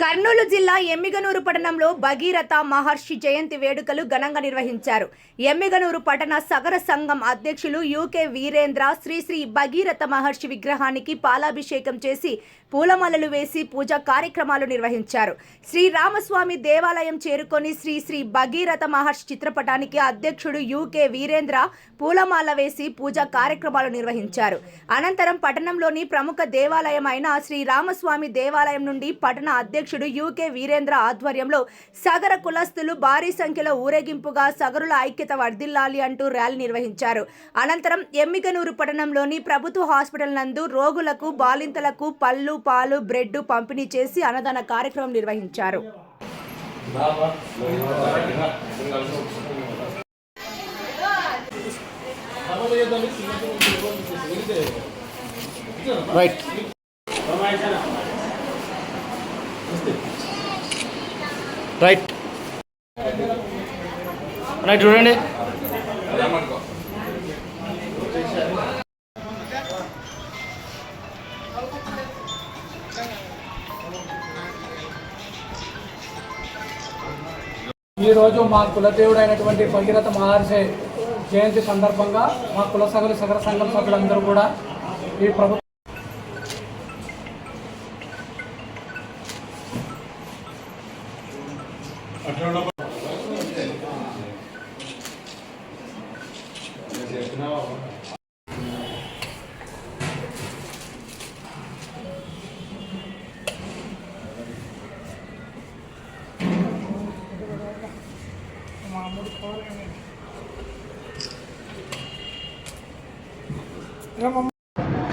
కర్నూలు జిల్లా ఎమ్మిగనూరు పట్టణంలో భగీరథ మహర్షి జయంతి వేడుకలు ఘనంగా నిర్వహించారు. ఎమ్మిగనూరు పట్టణ సగర సంఘం అధ్యక్షులు యూకే వీరేంద్ర శ్రీశ్రీ భగీరథ మహర్షి విగ్రహానికి పాలాభిషేకం చేసి పూలమాలలు వేసి పూజా కార్యక్రమాలు నిర్వహించారు. శ్రీ రామస్వామి దేవాలయం చేరుకొని శ్రీ శ్రీ భగీరథ మహర్షి చిత్రపటానికి అధ్యక్షుడు యూకే వీరేంద్ర పూలమాల వేసి పూజా కార్యక్రమాలు నిర్వహించారు. అనంతరం పట్టణంలోని ప్రముఖ దేవాలయం అయిన శ్రీ రామస్వామి దేవాలయం నుండి పట్టణ అధ్యక్షుడు యూకే వీరేంద్ర ఆధ్వర్యంలో సగర కులస్తులు భారీ సంఖ్యలో ఊరేగింపుగా సగరుల ఐక్యత వర్ధిల్లాలి అంటూ ర్యాలీ నిర్వహించారు. అనంతరం ఎమ్మిగనూరు పట్టణంలోని ప్రభుత్వ హాస్పిటల్ నందు రోగులకు బాలింతలకు పళ్ళు పాలు బ్రెడ్ పంపిణీ చేసి అన్నదాన కార్యక్రమం నిర్వహించారు. Right right. రైట్ చూడండి. ఈరోజు మా కులదేవుడైనటువంటి భగీరథ మహర్షి జయంతి సందర్భంగా మా కుల సగలు సగర సంఘం సభ్యులందరూ కూడా ఈ ప్రభుత్వ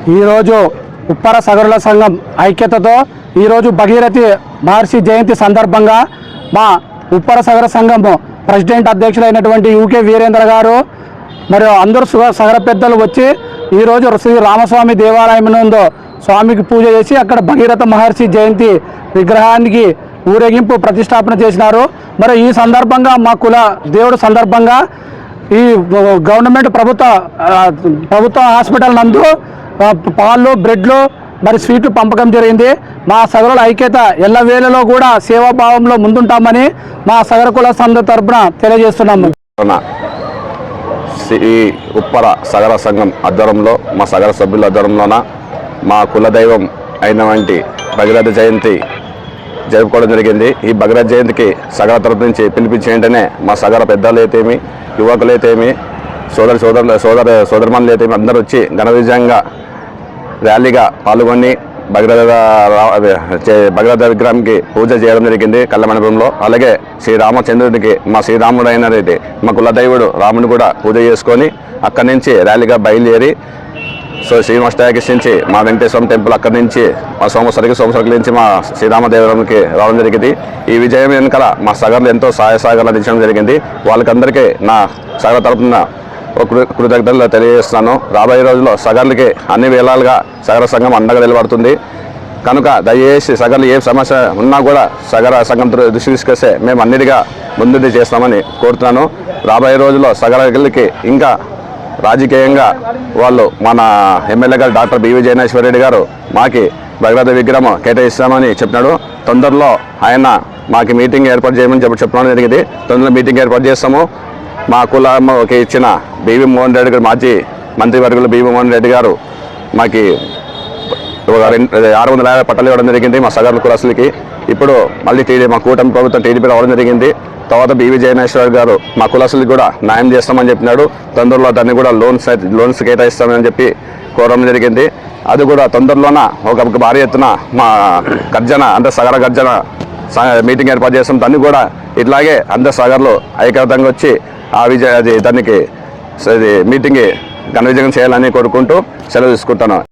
ఈరోజు ఉప్పర సగరుల సంఘం ఐక్యతతో ఈరోజు భగీరథి మహర్షి జయంతి సందర్భంగా మా ఉప్పర సగర సంఘం ప్రెసిడెంట్ అధ్యక్షులైనటువంటి యూకే వీరేంద్ర గారు మరియు అందరూ సుగ- సగర పెద్దలు వచ్చి ఈరోజు శ్రీ రామస్వామి దేవాలయం నందు స్వామికి పూజ చేసి అక్కడ భగీరథ మహర్షి జయంతి విగ్రహానికి ఊరేగింపు ప్రతిష్టాపన చేసినారు. మరి ఈ సందర్భంగా మా కుల దేవుడు సందర్భంగా ఈ గవర్నమెంట్ ప్రభుత్వ ప్రభుత్వ హాస్పిటల్ నందు పాలు బ్రెడ్లు మరి స్వీట్లు పంపకం జరిగింది. మా సగరుల ఐక్యత ఎల్లవేళలో కూడా సేవాభావంలో ముందుంటామని మా సగర కుల సంఘ తరపున తెలియజేస్తున్నాము. ఉన్న శ్రీ ఉప్పర సగర సంఘం ఆధ్వర్యంలో మా సగర సభ్యుల ఆధ్వర్యంలోన మా కులదైవం అయినటువంటి భగీరథ జయంతి జరుపుకోవడం జరిగింది. ఈ భగీరథ జయంతికి సగర తరపు నుంచి పిలిపించి వెంటనే మా సగర పెద్దలు అయితేమి యువకులు అయితేమి సోదరి సోదరు సోదర సోదరమణులు అయితేమి అందరూ వచ్చి ఘన విజయంగా ర్యాలీగా పాల్గొని భగీరథ రా- చే- భగీరథ విగ్రహంకి పూజ చేయడం జరిగింది కళ్ళమండపంలో అలాగే శ్రీరామచంద్రుడికి మా శ్రీరాముడు అయినది మా కులదైవుడు రాముడు కూడా పూజ చేసుకొని అక్కడి నుంచి ర్యాలీగా బయలుదేరి సో శ్రీనివాస నుంచి మా వెంకటేశ్వరం టెంపుల్ అక్కడి నుంచి మా సోమసరికి సోమసరికి నుంచి మా శ్రీరామదేవరంకి రావడం జరిగింది. ఈ విజయం వెనకాల మా సగర్లు ఎంతో సహాయ సహకారాలు అందించడం జరిగింది. వాళ్ళకందరికీ నా సగర తరపున కృతజ్ఞతలు తెలియజేస్తున్నాను. రాబోయే రోజుల్లో సగర్లకి అన్ని వేళాలుగా సగర సంఘం అండగా నిలబడుతుంది. కనుక దయచేసి సగర్లు ఏ సమస్య ఉన్నా కూడా సగర సంఘం దృష్టి తీసుకొస్తే మేము అన్నిటిగా ముందుండి చేస్తామని కోరుతున్నాను. రాబోయే రోజుల్లో సగరకి ఇంకా రాజకీయంగా వాళ్ళు మన ఎమ్మెల్యే గారు డాక్టర్ బివి జయనేశ్వరరెడ్డి గారు మాకి భగవత విగ్రహం కేటాయిస్తామని చెప్పినాడు. తొందరలో ఆయన మాకు మీటింగ్ ఏర్పాటు చేయమని చెప్పి చెప్పడం జరిగింది. తొందరలో మీటింగ్ ఏర్పాటు చేస్తాము. మా కులకి ఇచ్చిన బీవీ మోహన్ రెడ్డి గారు మాజీ మంత్రివర్గులు బీవీ మోహన్ రెడ్డి గారు మాకు ఒక రెండు ఆరు వందల యాభై పట్టాలు ఇవ్వడం జరిగింది మా సగర్ల కులసులకి ఇప్పుడు మళ్ళీ టీడీ మా కూటమి ప్రభుత్వం టీడీపీ రావడం జరిగింది. తర్వాత బీవీ జయనేశ్వర్ గారు మా కులసులకు కూడా న్యాయం చేస్తామని చెప్పినాడు. తొందరలో దాన్ని కూడా లోన్స్ అయితే- లోన్స్ కేటాయిస్తామని చెప్పి కోరడం జరిగింది. అది కూడా తొందరలోన ఒక భారీ ఎత్తున మా గర్జన అంటే సగర గర్జన మీటింగ్ ఏర్పాటు చేస్తాం. దాన్ని కూడా ఇట్లాగే అందరు సగర్లు ఐక్యతంగా వచ్చి ఆ విజయ అది దానికి మీటింగ్ ఘన విజయం చేయాలని కోరుకుంటూ సెలవు తీసుకుంటాను